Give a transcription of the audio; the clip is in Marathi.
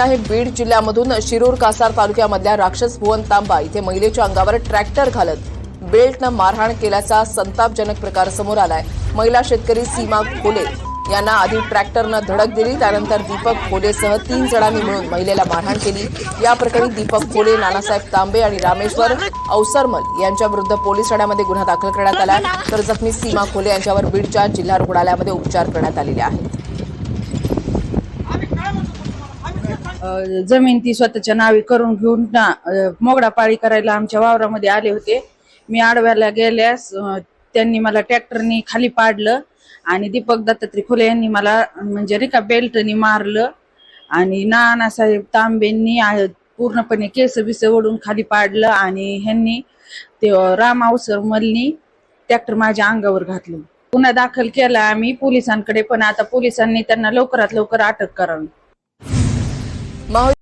आहे. बीड जिल्ह्यामधून शिरूर कासार तालुक्यामधल्या राक्षस भुवन तांबा इथे महिलेच्या अंगावर ट्रॅक्टर घालत बेल्टनं मारहाण केल्याचा संतापजनक प्रकार समोर आलाय. महिला शेतकरी सीमा खोले यांना आधी ट्रॅक्टरनं धडक दिली त्यानंतर दीपक खोलेसह तीन जणांनी मिळून महिलेला मारहाण केली. या प्रकरणी दीपक खोले नानासाहेब तांबे आणि रामेश्वर अवसरमल यांच्याविरुद्ध पोलीस ठाण्यामध्ये गुन्हा दाखल करण्यात आला तर जखमी सीमा खोले यांच्यावर बीडच्या जिल्हा रुग्णालयामध्ये उपचार करण्यात आलेले आहेत. जमीन ती स्वतःच्या नावे करून घेऊन मोगडा पाळी करायला आमच्या वावरामध्ये आले होते. मी आडव्याला गेल्यास त्यांनी मला ट्रॅक्टरनी खाली पाडलं आणि दीपक दत्तात्री खुले यांनी मला म्हणजे रिका बेल्टनी मारलं आणि नानासाहेब तांबेंनी पूर्णपणे केस बिस ओढून खाली पाडलं आणि ह्यांनी ते रामावसर राम अवसर मलनी ट्रॅक्टर माझ्या अंगावर घातलं. गुन्हा दाखल केला आम्ही पोलिसांकडे पण आता पोलिसांनी त्यांना लवकरात लवकर अटक करावी. más